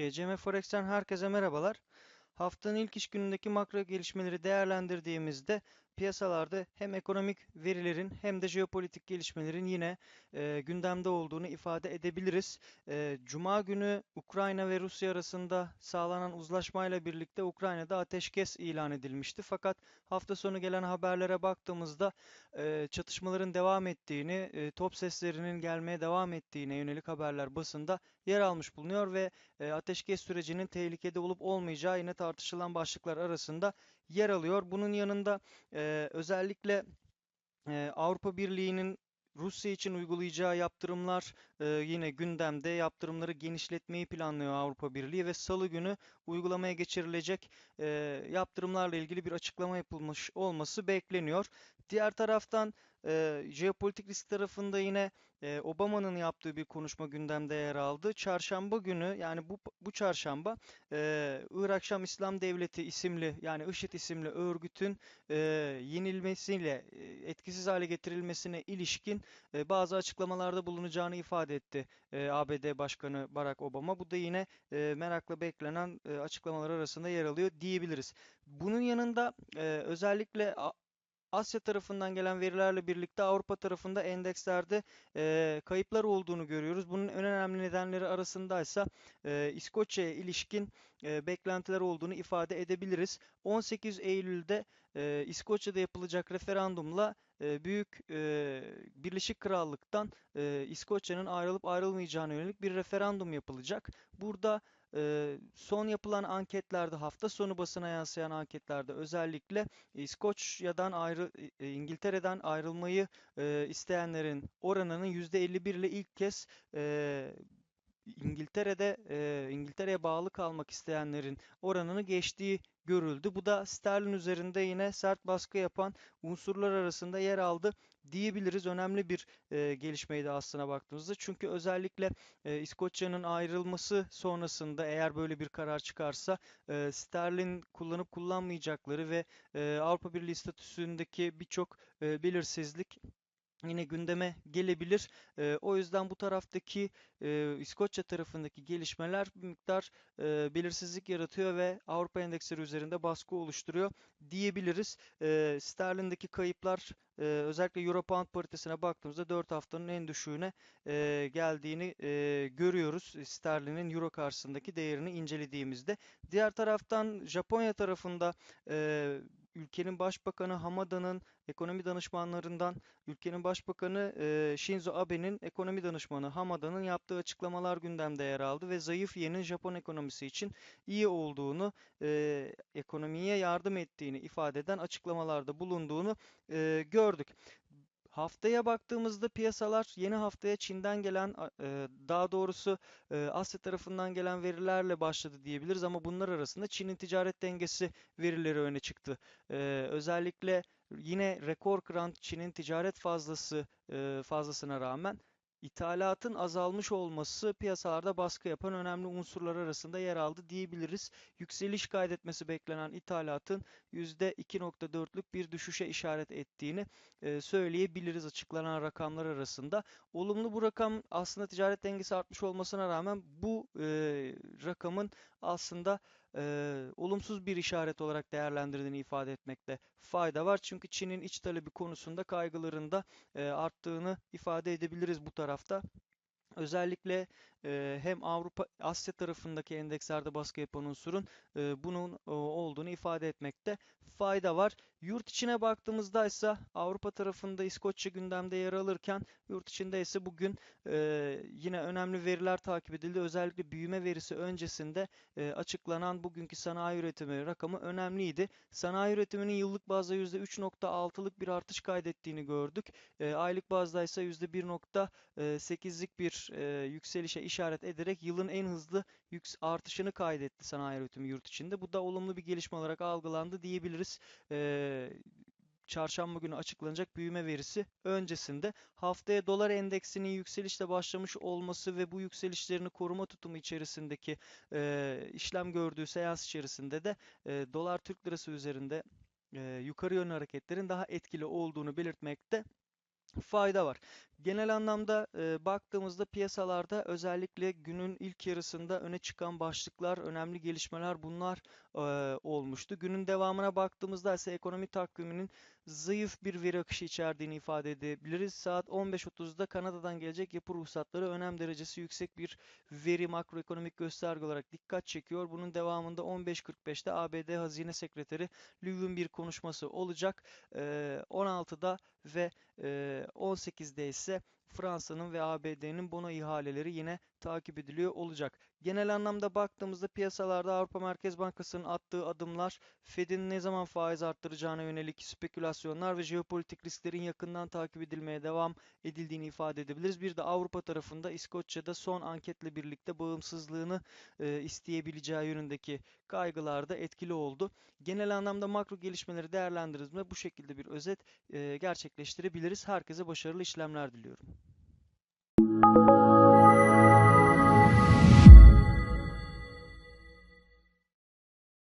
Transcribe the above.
GCM Forex'ten herkese merhabalar. Haftanın ilk iş günündeki makro gelişmeleri değerlendirdiğimizde piyasalarda hem ekonomik verilerin hem de jeopolitik gelişmelerin yine e, gündemde olduğunu ifade edebiliriz. E, Cuma günü Ukrayna ve Rusya arasında sağlanan uzlaşmayla birlikte Ukrayna'da ateşkes ilan edilmişti. Fakat hafta sonu gelen haberlere baktığımızda e, çatışmaların devam ettiğini, e, top seslerinin gelmeye devam ettiğine yönelik haberler basında yer almış bulunuyor ve e, ateşkes sürecinin tehlikede olup olmayacağı yine tartışılan başlıklar arasında yer alıyor. Bunun yanında e, özellikle e, Avrupa Birliği'nin Rusya için uygulayacağı yaptırımlar e, yine gündemde. Yaptırımları genişletmeyi planlıyor Avrupa Birliği ve Salı günü uygulamaya geçirilecek e, yaptırımlarla ilgili bir açıklama yapılmış olması bekleniyor. Diğer taraftan e, jeopolitik risk tarafında yine e, Obama'nın yaptığı bir konuşma gündemde yer aldı. Çarşamba günü yani bu bu çarşamba e, Irak Şam İslam Devleti isimli yani IŞİD isimli örgütün e, yenilmesiyle e, etkisiz hale getirilmesine ilişkin e, bazı açıklamalarda bulunacağını ifade etti e, ABD Başkanı Barack Obama. Bu da yine e, merakla beklenen e, açıklamalar arasında yer alıyor diyebiliriz. Bunun yanında e, özellikle Asya tarafından gelen verilerle birlikte Avrupa tarafında endekslerde e, kayıplar olduğunu görüyoruz. Bunun en önemli nedenleri arasındaysa e, İskoçya'ya ilişkin e, beklentiler olduğunu ifade edebiliriz. 18 Eylül'de e, İskoçya'da yapılacak referandumla e, Büyük e, Birleşik Krallık'tan e, İskoçya'nın ayrılıp ayrılmayacağına yönelik bir referandum yapılacak. Burada e, son yapılan anketlerde hafta sonu basına yansıyan anketlerde özellikle İskoçya'dan ayrı e, İngiltere'den ayrılmayı e, isteyenlerin oranının %51 ile ilk kez e, İngiltere'de e, İngiltere'ye bağlı kalmak isteyenlerin oranını geçtiği görüldü. Bu da sterlin üzerinde yine sert baskı yapan unsurlar arasında yer aldı diyebiliriz. Önemli bir e, gelişmeydi aslına baktığımızda. Çünkü özellikle e, İskoçya'nın ayrılması sonrasında eğer böyle bir karar çıkarsa e, sterlin kullanıp kullanmayacakları ve e, Avrupa Birliği statüsündeki birçok e, belirsizlik yine gündeme gelebilir. E, o yüzden bu taraftaki e, İskoçya tarafındaki gelişmeler bir miktar e, belirsizlik yaratıyor ve Avrupa endeksleri üzerinde baskı oluşturuyor diyebiliriz. E, sterlindeki kayıplar e, özellikle Euro Pound paritesine baktığımızda 4 haftanın en düşüğüne e, geldiğini e, görüyoruz. Sterlinin Euro karşısındaki değerini incelediğimizde. Diğer taraftan Japonya tarafında e, ülkenin başbakanı Hamada'nın ekonomi danışmanlarından ülkenin başbakanı e, Shinzo Abe'nin ekonomi danışmanı Hamada'nın yaptığı açıklamalar gündemde yer aldı ve zayıf yenin Japon ekonomisi için iyi olduğunu, e, ekonomiye yardım ettiğini ifade eden açıklamalarda bulunduğunu e, gördük. Haftaya baktığımızda piyasalar yeni haftaya Çin'den gelen e, daha doğrusu e, Asya tarafından gelen verilerle başladı diyebiliriz ama bunlar arasında Çin'in ticaret dengesi verileri öne çıktı. E, özellikle yine rekor kıran Çin'in ticaret fazlası fazlasına rağmen İthalatın azalmış olması piyasalarda baskı yapan önemli unsurlar arasında yer aldı diyebiliriz. Yükseliş kaydetmesi beklenen ithalatın %2.4'lük bir düşüşe işaret ettiğini e, söyleyebiliriz açıklanan rakamlar arasında. Olumlu bu rakam aslında ticaret dengesi artmış olmasına rağmen bu e, rakamın aslında e, olumsuz bir işaret olarak değerlendirdiğini ifade etmekte fayda var. Çünkü Çin'in iç talebi konusunda kaygılarında e, arttığını ifade edebiliriz bu tarafta. Özellikle hem Avrupa Asya tarafındaki endekslerde baskı yapan unsurun bunun olduğunu ifade etmekte fayda var. Yurt içine baktığımızda ise Avrupa tarafında İskoçya gündemde yer alırken yurt içinde ise bugün yine önemli veriler takip edildi. Özellikle büyüme verisi öncesinde açıklanan bugünkü sanayi üretimi rakamı önemliydi. Sanayi üretiminin yıllık bazda %3.6'lık bir artış kaydettiğini gördük. Aylık bazda ise %1.8'lik bir e, yükselişe işaret ederek yılın en hızlı artışını kaydetti sanayi üretimi yurt içinde. Bu da olumlu bir gelişme olarak algılandı diyebiliriz. Ee, çarşamba günü açıklanacak büyüme verisi öncesinde haftaya dolar endeksinin yükselişle başlamış olması ve bu yükselişlerini koruma tutumu içerisindeki e, işlem gördüğü seans içerisinde de e, dolar Türk lirası üzerinde e, yukarı yönlü hareketlerin daha etkili olduğunu belirtmekte fayda var. Genel anlamda e, baktığımızda piyasalarda özellikle günün ilk yarısında öne çıkan başlıklar, önemli gelişmeler bunlar e, olmuştu. Günün devamına baktığımızda ise ekonomi takviminin zayıf bir veri akışı içerdiğini ifade edebiliriz. Saat 15.30'da Kanada'dan gelecek yapı ruhsatları önem derecesi yüksek bir veri makroekonomik gösterge olarak dikkat çekiyor. Bunun devamında 15.45'te ABD Hazine Sekreteri Lüv'ün bir konuşması olacak. E, 16'da ve 18'de ise Fransa'nın ve ABD'nin bono ihaleleri yine takip ediliyor olacak. Genel anlamda baktığımızda piyasalarda Avrupa Merkez Bankası'nın attığı adımlar, Fed'in ne zaman faiz arttıracağına yönelik spekülasyonlar ve jeopolitik risklerin yakından takip edilmeye devam edildiğini ifade edebiliriz. Bir de Avrupa tarafında İskoçya'da son anketle birlikte bağımsızlığını e, isteyebileceği yönündeki kaygılar da etkili oldu. Genel anlamda makro gelişmeleri değerlendirdiğimizde bu şekilde bir özet e, gerçekleştirebiliriz. Herkese başarılı işlemler diliyorum. Thank you.